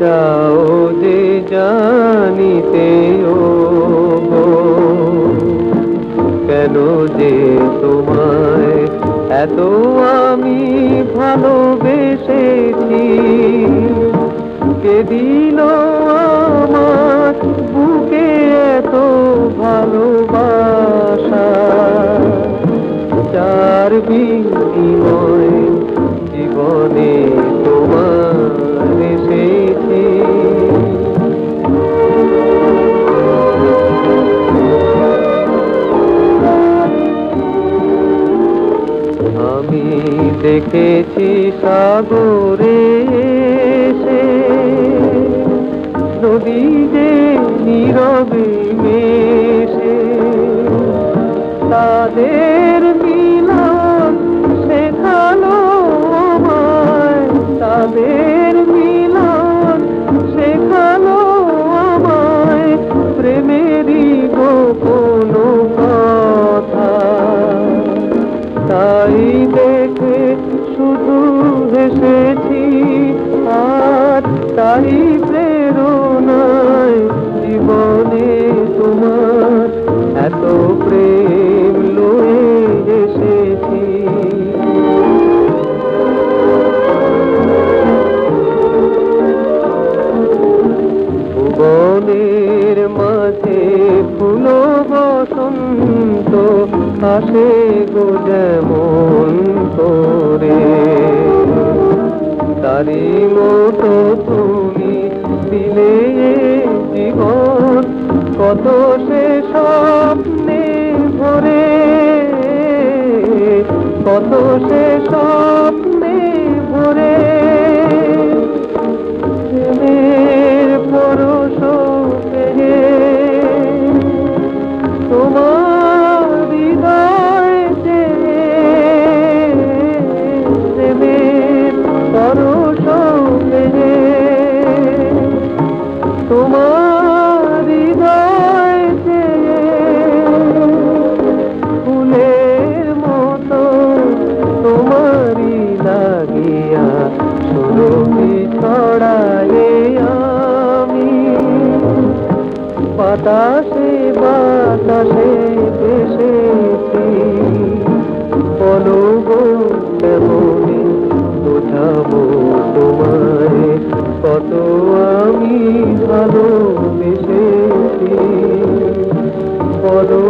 চাও যে জানিতে কেন যে তোমায় এত আমি ভালোবেসেছি? কে দিল আমার বুকে এত ভালোবাসা? চার বিনিময় জীবনে আমি দেখেছি সাগরে সে নদী যে নীরবে মেশে। তাদের মিলন শেখালো তাদের তাই প্রেরণায় জীবনে তোমার এত প্রেম লয়ে এসেছি। ভুবনের মাঝে ফুল বসন্ত আসে গো যেমন করে। তারি মতো কত সে বাতাসে বাতাসে ভেসেছি বলো গো কেমনে বোঝাবো তোমায়? কত আমি ভালোবেসেছি। বলো